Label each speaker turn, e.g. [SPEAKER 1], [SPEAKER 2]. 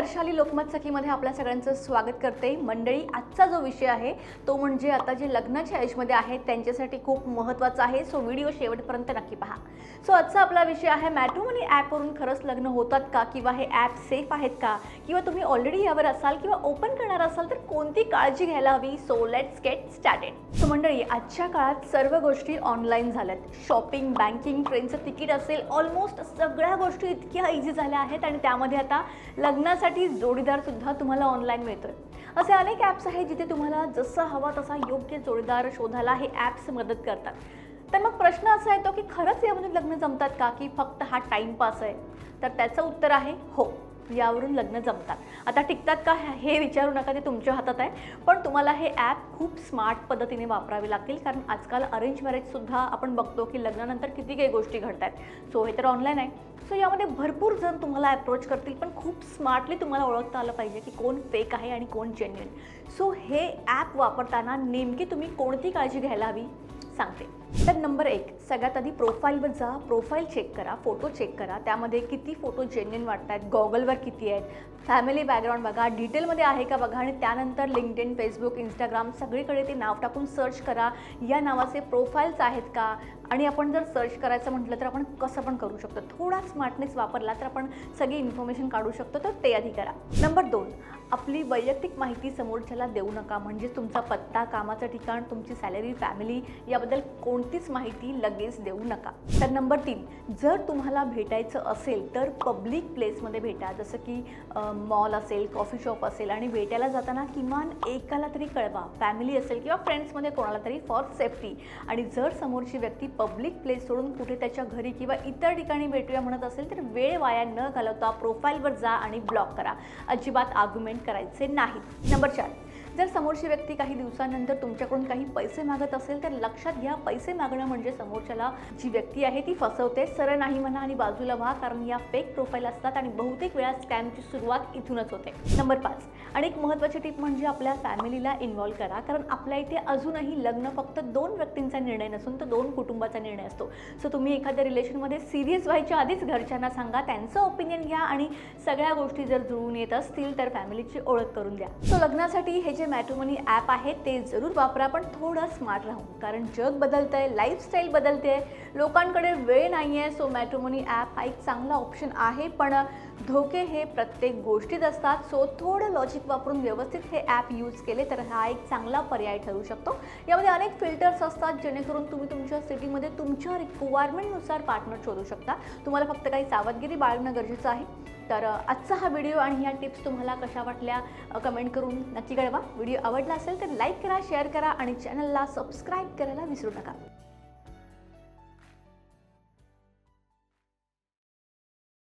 [SPEAKER 1] हर्षाली लोकमत सखीमध्ये आपल्या सगळ्यांचं स्वागत करते. मंडळी आजचा जो विषय आहे तो म्हणजे आता जे लग्नाच्या एजमध्ये आहेत त्यांच्यासाठी खूप महत्त्वाचा आहे. सो व्हिडिओ शेवटपर्यंत नक्की पहा. सो आजचा आपला विषय आहे मॅट्रोमनी ॲपवरून खरंच लग्न होतात का? किंवा हे ॲप सेफ आहेत का? किंवा तुम्ही ऑलरेडी यावर असाल किंवा ओपन करणार असाल तर कोणती काळजी घ्यायला हवी? So let's get started so मंडळी आजच्या काळात सर्व गोष्टी ऑनलाईन झाल्यात. शॉपिंग बँकिंग ट्रेनचं तिकीट असेल ऑलमोस्ट सगळ्या गोष्टी इतक्या इझी झाल्या आहेत आणि त्यामध्ये आता लग्नासाठी जोडीदार सुद्धा तुम्हाला ऑनलाईन मिळतोय. असे अनेक ॲप्स आहेत जिथे तुम्हाला जसा हवा तसा योग्य जोडीदार शोधायला हे ॲप्स मदत करतात. तर मग प्रश्न असा येतो की खरंच यामध्ये लग्न जमतात का? की फक्त हा टाईमपास आहे? तर त्याचं उत्तर आहे हो. यावरून लग्न जमतात. आता टिकतात का हे विचारू नका ते तुमच्या हातात आहे. पण तुम्हाला हे ॲप खूप स्मार्ट पद्धतीने वापरावे लागतील. कारण आजकाल अरेंज मॅरेजसुद्धा आपण बघतो की लग्नानंतर किती काही गोष्टी घडत आहेत सो हे तर ऑनलाईन आहे. सो यामध्ये भरपूर जण तुम्हाला अप्रोच करतील. पण खूप स्मार्टली तुम्हाला ओळखता आलं पाहिजे की कोण फेक आहे आणि कोण जेन्युन सो हे ॲप वापरताना नेमकी तुम्ही कोणती काळजी घ्यायला हवी? सांगते. तर नंबर एक सगळ्यात आधी प्रोफाईलवर जा प्रोफाईल चेक करा फोटो चेक करा. त्यामध्ये किती फोटो जेन्युन वाटत आहेत गॉगलवर किती आहेत फॅमिली बॅकग्राऊंड बघा डिटेलमध्ये आहे का बघा आणि त्यानंतर लिंकडिन फेसबुक इंस्टाग्राम सगळीकडे ते नाव टाकून सर्च करा. या नावाचे प्रोफाईल्स आहेत का? आणि आपण जर सर्च करायचं म्हटलं तर आपण कसं पण करू शकतो. थोडा स्मार्टनेस वापरला तर आपण सगळी इन्फॉर्मेशन काढू शकतो तर ते आधी करा. नंबर दोन आपली वैयक्तिक माहिती समोरच्याला देऊ नका. म्हणजे तुमचा पत्ता कामाचं ठिकाण तुमची सॅलरी फॅमिली याबद्दल कोणतीच माहिती लगेच देऊ नका. तर नंबर तीन जर तुम्हाला भेटायचं असेल तर पब्लिक प्लेसमध्ये भेटा. जसं की मॉल असेल कॉफी शॉप असेल आणि भेटायला जाताना किमान एकाला तरी कळवा. फॅमिली असेल किंवा फ्रेंड्समध्ये कोणाला तरी फॉर सेफ्टी आणि जर समोरची व्यक्ती पब्लिक प्लेस सोडून कुठे त्याच्या घरी किंवा इतर ठिकाणी भेटूया म्हणत असेल तर वेळ वाया न घालवता प्रोफाईलवर जा आणि ब्लॉक करा. अजिबात आर्ग्युमेंट करायचे नाही नंबर चार. जर समोरची व्यक्ती काही दिवसानंतर तुमच्याकडून काही पैसे मागत असेल तर लक्षात घ्या पैसे मागणं म्हणजे समोरच्याला जी व्यक्ती आहे ती फसवते सरळ नाही म्हणा आणि बाजूला व्हा कारण या फेक प्रोफाईल असतात आणि बहुतेक वेळा स्कॅमची सुरुवात इथूनच होते. नंबर पाच. आणि एक महत्त्वाची टीप म्हणजे आपल्या फॅमिलीला इन्व्हॉल्व करा कारण आपल्या इथे अजूनही लग्न फक्त दोन व्यक्तींचा निर्णय नसून तर दोन कुटुंबाचा निर्णय असतो. सो तुम्ही एखाद्या रिलेशनमध्ये सिरियस व्हायच्या आधीच घरच्यांना सांगा त्यांचं ओपिनियन घ्या आणि सगळ्या गोष्टी जर जुळून येत असतील तर फॅमिलीची ओळख करून द्या. सो लग्नासाठी हे जे मॅट्रोमनी ॲप आहे ते जरूर वापरा पण थोडं स्मार्ट राहून कारण जग बदलतं आहे लाईफस्टाईल बदलते आहे लोकांकडे वेळ नाही आहे सो मॅट्रोमनी ॲप हा एक चांगला ऑप्शन आहे पण धोके हे प्रत्येक गोष्टीत असतात. सो थोडं लॉजिक वापरून व्यवस्थित हे ॲप यूज केले तर हा एक चांगला पर्याय ठरू शकतो. यामध्ये अनेक फिल्टर्स असतात जेणेकरून तुम्ही तुमच्या सिटीमध्ये तुमच्या रिक्वायरमेंटनुसार पार्टनर शोधू शकता. तुम्हाला फक्त काही सावधगिरी बाळगणं गरजेचं आहे. तर आजचा हा व्हिडिओ आणि ह्या टिप्स तुम्हाला कशा वाटल्या कमेंट करून नक्की कळवा. व्हिडिओ आवडला असेल तर लाईक करा शेअर करा आणि चॅनलला सबस्क्राईब करायला विसरू नका.